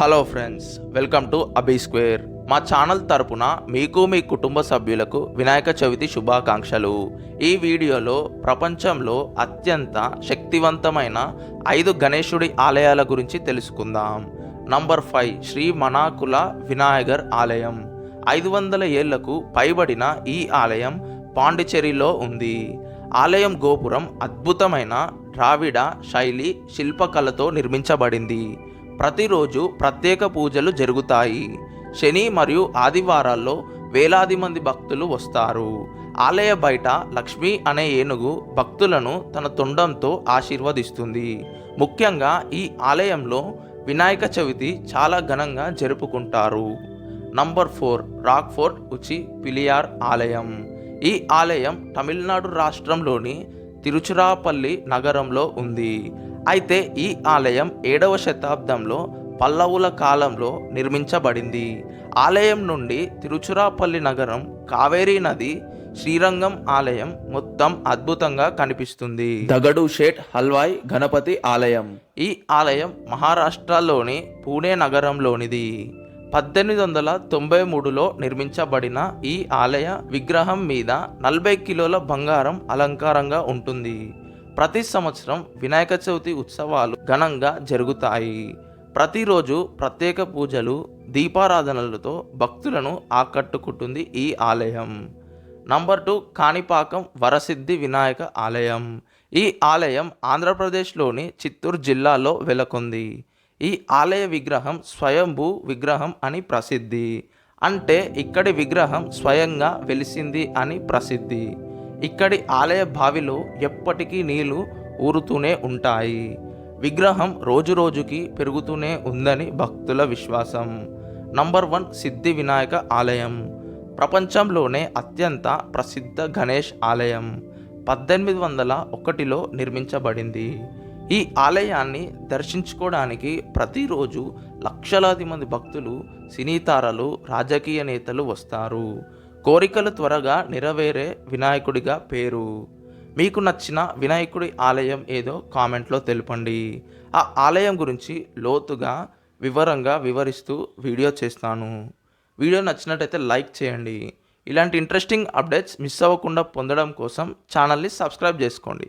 Hello friends welcome to Abhi square మా channel తరపున మీకు మీ కుటుంబ సభ్యులకు వినాయక చవితి శుభాకాంక్షలు. ఈ వీడియోలో ప్రపంచంలో అత్యంత శక్తివంతమైన ఐదు గణేశుడి ఆలయాల గురించి తెలుసుకుందాం. నంబర్ ఫైవ్ శ్రీ మనాకుల వినాయగర్ ఆలయం. ఐదు వందల ఏళ్ళకు పైబడిన ఈ ఆలయం పాండిచ్చేరిలో ఉంది. ఆలయం గోపురం అద్భుతమైన ద్రావిడ శైలి శిల్పకళతో నిర్మించబడింది. ప్రతిరోజు ప్రత్యేక పూజలు జరుగుతాయి. శని మరియు ఆదివారాల్లో వేలాది మంది భక్తులు వస్తారు. ఆలయ బయట లక్ష్మి అనే ఏనుగు భక్తులను తన తొండంతో ఆశీర్వదిస్తుంది. ముఖ్యంగా ఈ ఆలయంలో వినాయక చవితి చాలా ఘనంగా జరుపుకుంటారు. Number four rock fort Uchi Pillaiyar ఆలయం. ఈ ఆలయం తమిళనాడు రాష్ట్రంలోని తిరుచురాపల్లి నగరంలో ఉంది. అయితే ఈ ఆలయం ఏడవ శతాబ్దంలో పల్లవుల కాలంలో నిర్మించబడింది. ఆలయం నుండి తిరుచురాపల్లి నగరం కావేరీ నది శ్రీరంగం ఆలయం మొత్తం అద్భుతంగా కనిపిస్తుంది. దగడు షేట్ హల్వాయ్ గణపతి ఆలయం. ఈ ఆలయం మహారాష్ట్రలోని పూణే నగరంలోనిది. పద్దెనిమిది వందల తొంభై మూడులో నిర్మించబడిన ఈ ఆలయ విగ్రహం మీద నలభై కిలోల బంగారం అలంకారంగా ఉంటుంది. ప్రతి సంవత్సరం వినాయక చవితి ఉత్సవాలు ఘనంగా జరుగుతాయి. ప్రతిరోజు ప్రత్యేక పూజలు దీపారాధనలతో భక్తులను ఆకట్టుకుంటుంది ఈ ఆలయం. నంబర్ టూ కాణిపాకం వరసిద్ధి వినాయక ఆలయం. ఈ ఆలయం ఆంధ్రప్రదేశ్లోని చిత్తూరు జిల్లాలో వెలకొంది. ఈ ఆలయ విగ్రహం స్వయంభూ విగ్రహం అని ప్రసిద్ధి. అంటే ఇక్కడి విగ్రహం స్వయంగా వెలిసింది అని ప్రసిద్ధి. ఇక్కడి ఆలయ బావిలో ఎప్పటికీ నీళ్ళు ఊరుతూనే ఉంటాయి. విగ్రహం రోజు రోజుకి పెరుగుతూనే ఉందని భక్తుల విశ్వాసం. నంబర్ వన్ సిద్ధి వినాయక ఆలయం. ప్రపంచంలోనే అత్యంత ప్రసిద్ధ గణేష్ ఆలయం. పద్దెనిమిది వందల ఒకటిలో నిర్మించబడింది. ఈ ఆలయాన్ని దర్శించుకోవడానికి ప్రతిరోజు లక్షలాది మంది భక్తులు సినీ తారలు రాజకీయ నేతలు వస్తారు. కోరికలు త్వరగా నెరవేరే వినాయకుడిగా పేరు. మీకు నచ్చిన వినాయకుడి ఆలయం ఏదో కామెంట్లో తెలపండి. ఆ ఆలయం గురించి లోతుగా వివరంగా వివరిస్తూ వీడియో చేస్తాను. వీడియో నచ్చినట్టయితే లైక్ చేయండి. ఇలాంటి ఇంట్రెస్టింగ్ అప్డేట్స్ మిస్ అవ్వకుండా పొందడం కోసం ఛానల్ని సబ్స్క్రైబ్ చేసుకోండి.